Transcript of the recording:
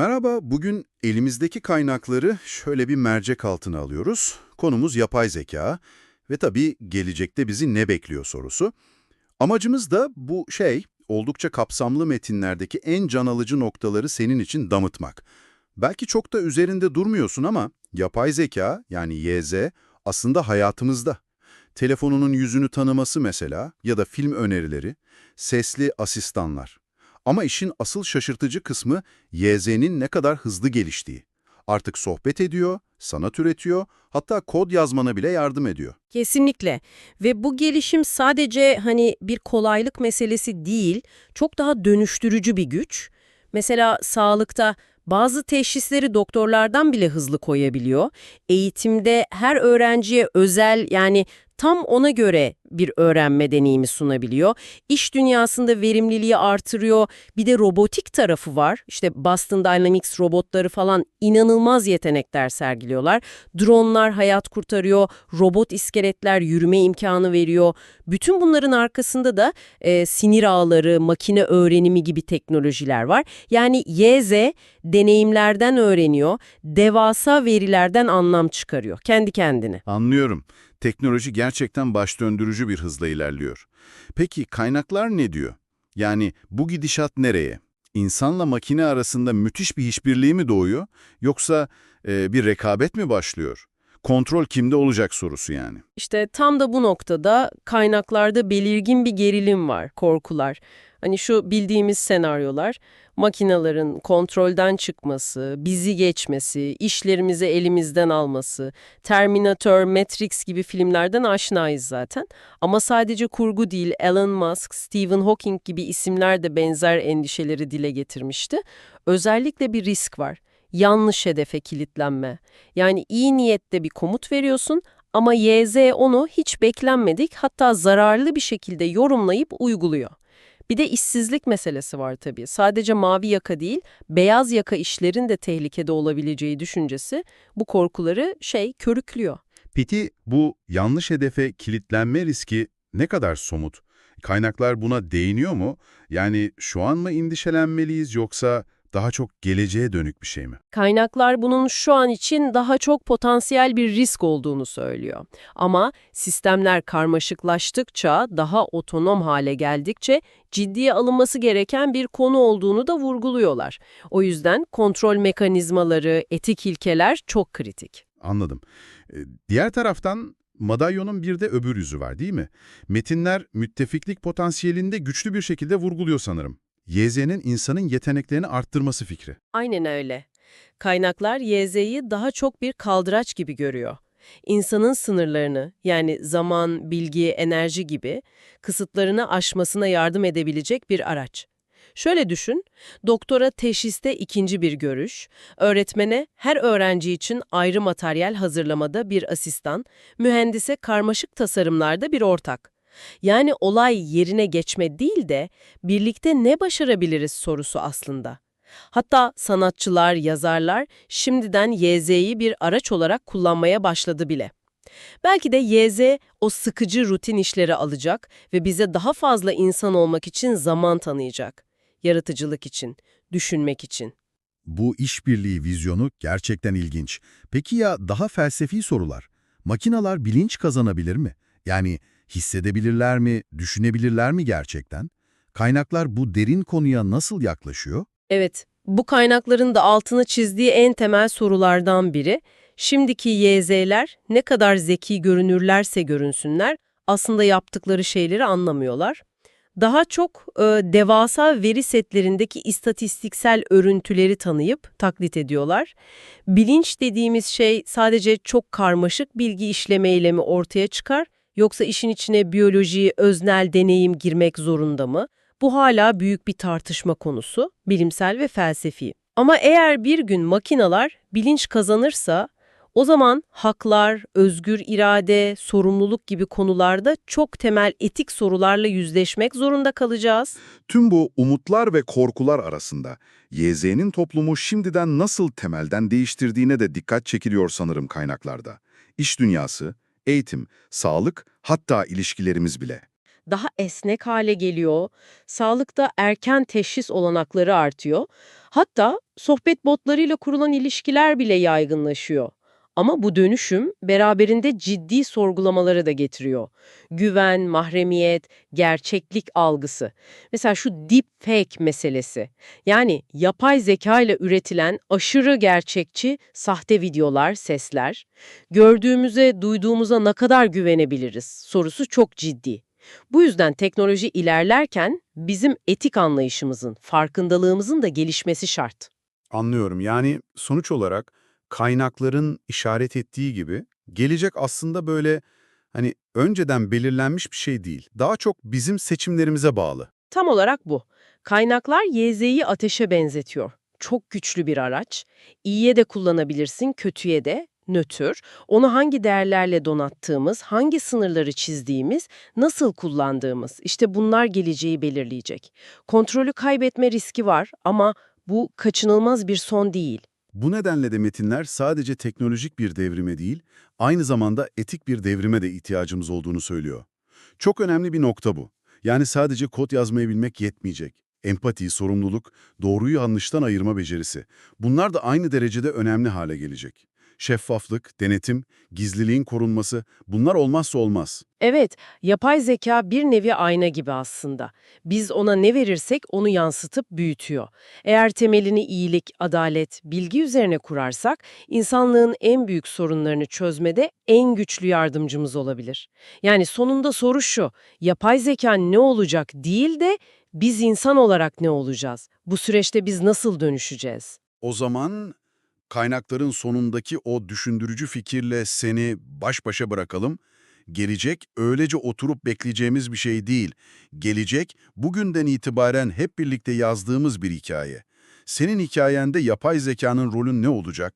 Merhaba, bugün elimizdeki kaynakları şöyle bir mercek altına alıyoruz. Konumuz yapay zeka ve tabii gelecekte bizi ne bekliyor sorusu. Amacımız da bu şey, oldukça kapsamlı metinlerdeki en can alıcı noktaları senin için damıtmak. Belki çok da üzerinde durmuyorsun ama yapay zeka yani YZ aslında hayatımızda. Telefonunun yüzünü tanıması mesela ya da film önerileri, sesli asistanlar. Ama işin asıl şaşırtıcı kısmı YZ'nin ne kadar hızlı geliştiği. Artık sohbet ediyor, sanat üretiyor, hatta kod yazmana bile yardım ediyor. Kesinlikle ve bu gelişim sadece hani bir kolaylık meselesi değil, çok daha dönüştürücü bir güç. Mesela sağlıkta bazı teşhisleri doktorlardan bile hızlı koyabiliyor. Eğitimde her öğrenciye özel yani tam ona göre bir öğrenme deneyimi sunabiliyor. İş dünyasında verimliliği artırıyor. Bir de robotik tarafı var. İşte Boston Dynamics robotları falan inanılmaz yetenekler sergiliyorlar. Dronlar hayat kurtarıyor. Robot iskeletler yürüme imkanı veriyor. Bütün bunların arkasında da e, sinir ağları, makine öğrenimi gibi teknolojiler var. Yani YZ deneyimlerden öğreniyor, devasa verilerden anlam çıkarıyor kendi kendine. Anlıyorum. Teknoloji gerçekten baş döndürücü bir hızla ilerliyor. Peki kaynaklar ne diyor? Yani bu gidişat nereye? İnsanla makine arasında müthiş bir işbirliği mi doğuyor? Yoksa e, bir rekabet mi başlıyor? Kontrol kimde olacak sorusu yani. İşte tam da bu noktada kaynaklarda belirgin bir gerilim var, korkular. Hani şu bildiğimiz senaryolar, makinaların kontrolden çıkması, bizi geçmesi, işlerimizi elimizden alması, Terminator, Matrix gibi filmlerden aşinayız zaten. Ama sadece kurgu değil, Elon Musk, Stephen Hawking gibi isimler de benzer endişeleri dile getirmişti. Özellikle bir risk var. Yanlış hedefe kilitlenme. Yani iyi niyette bir komut veriyorsun ama YZ onu hiç beklenmedik hatta zararlı bir şekilde yorumlayıp uyguluyor. Bir de işsizlik meselesi var tabii. Sadece mavi yaka değil, beyaz yaka işlerin de tehlikede olabileceği düşüncesi bu korkuları şey körüklüyor. Peki bu yanlış hedefe kilitlenme riski ne kadar somut? Kaynaklar buna değiniyor mu? Yani şu an mı endişelenmeliyiz yoksa daha çok geleceğe dönük bir şey mi? Kaynaklar bunun şu an için daha çok potansiyel bir risk olduğunu söylüyor. Ama sistemler karmaşıklaştıkça, daha otonom hale geldikçe ciddiye alınması gereken bir konu olduğunu da vurguluyorlar. O yüzden kontrol mekanizmaları, etik ilkeler çok kritik. Anladım. Ee, Diğer taraftan madalyonun bir de öbür yüzü var değil mi? Metinler müttefiklik potansiyelinde güçlü bir şekilde vurguluyor sanırım. YZ'nin insanın yeteneklerini arttırması fikri. Aynen öyle. Kaynaklar YZ'yi daha çok bir kaldıraç gibi görüyor. İnsanın sınırlarını yani zaman, bilgi, enerji gibi kısıtlarını aşmasına yardım edebilecek bir araç. Şöyle düşün, doktora teşhiste ikinci bir görüş, öğretmene her öğrenci için ayrı materyal hazırlamada bir asistan, mühendise karmaşık tasarımlarda bir ortak. Yani olay yerine geçme değil de birlikte ne başarabiliriz sorusu aslında. Hatta sanatçılar, yazarlar şimdiden YZ'yi bir araç olarak kullanmaya başladı bile. Belki de YZ o sıkıcı rutin işleri alacak ve bize daha fazla insan olmak için zaman tanıyacak. Yaratıcılık için, düşünmek için. Bu işbirliği vizyonu gerçekten ilginç. Peki ya daha felsefi sorular? Makinalar bilinç kazanabilir mi? Yani hissedebilirler mi, düşünebilirler mi gerçekten? Kaynaklar bu derin konuya nasıl yaklaşıyor? Evet, bu kaynakların da altını çizdiği en temel sorulardan biri, şimdiki YZ'ler ne kadar zeki görünürlerse görünsünler, aslında yaptıkları şeyleri anlamıyorlar. Daha çok e, devasa veri setlerindeki istatistiksel örüntüleri tanıyıp taklit ediyorlar. Bilinç dediğimiz şey sadece çok karmaşık bilgi işlemeyle mi ortaya çıkar, yoksa işin içine biyoloji, öznel deneyim girmek zorunda mı? Bu hala büyük bir tartışma konusu, bilimsel ve felsefi. Ama eğer bir gün makinalar bilinç kazanırsa, o zaman haklar, özgür irade, sorumluluk gibi konularda çok temel etik sorularla yüzleşmek zorunda kalacağız. Tüm bu umutlar ve korkular arasında YZ'nin toplumu şimdiden nasıl temelden değiştirdiğine de dikkat çekiliyor sanırım kaynaklarda. İş dünyası, eğitim, sağlık, hatta ilişkilerimiz bile. Daha esnek hale geliyor, sağlıkta erken teşhis olanakları artıyor. Hatta sohbet botlarıyla kurulan ilişkiler bile yaygınlaşıyor. Ama bu dönüşüm beraberinde ciddi sorgulamaları da getiriyor. Güven, mahremiyet, gerçeklik algısı. Mesela şu deepfake meselesi. Yani yapay zeka ile üretilen aşırı gerçekçi sahte videolar, sesler. Gördüğümüze, duyduğumuza ne kadar güvenebiliriz sorusu çok ciddi. Bu yüzden teknoloji ilerlerken bizim etik anlayışımızın, farkındalığımızın da gelişmesi şart. Anlıyorum. Yani sonuç olarak kaynakların işaret ettiği gibi gelecek aslında böyle hani önceden belirlenmiş bir şey değil. Daha çok bizim seçimlerimize bağlı. Tam olarak bu. Kaynaklar YZ'yi ateşe benzetiyor. Çok güçlü bir araç. İyiye de kullanabilirsin, kötüye de, nötr. Onu hangi değerlerle donattığımız, hangi sınırları çizdiğimiz, nasıl kullandığımız, işte bunlar geleceği belirleyecek. Kontrolü kaybetme riski var ama bu kaçınılmaz bir son değil. Bu nedenle de metinler sadece teknolojik bir devrime değil, aynı zamanda etik bir devrime de ihtiyacımız olduğunu söylüyor. Çok önemli bir nokta bu. Yani sadece kod yazmayı bilmek yetmeyecek. Empati, sorumluluk, doğruyu yanlıştan ayırma becerisi. Bunlar da aynı derecede önemli hale gelecek. Şeffaflık, denetim, gizliliğin korunması bunlar olmazsa olmaz. Evet, yapay zeka bir nevi ayna gibi aslında. Biz ona ne verirsek onu yansıtıp büyütüyor. Eğer temelini iyilik, adalet, bilgi üzerine kurarsak, insanlığın en büyük sorunlarını çözmede en güçlü yardımcımız olabilir. Yani sonunda soru şu, yapay zeka ne olacak değil de biz insan olarak ne olacağız? Bu süreçte biz nasıl dönüşeceğiz? O zaman kaynakların sonundaki o düşündürücü fikirle seni baş başa bırakalım. Gelecek öylece oturup bekleyeceğimiz bir şey değil. Gelecek bugünden itibaren hep birlikte yazdığımız bir hikaye. Senin hikayende yapay zekanın rolün ne olacak?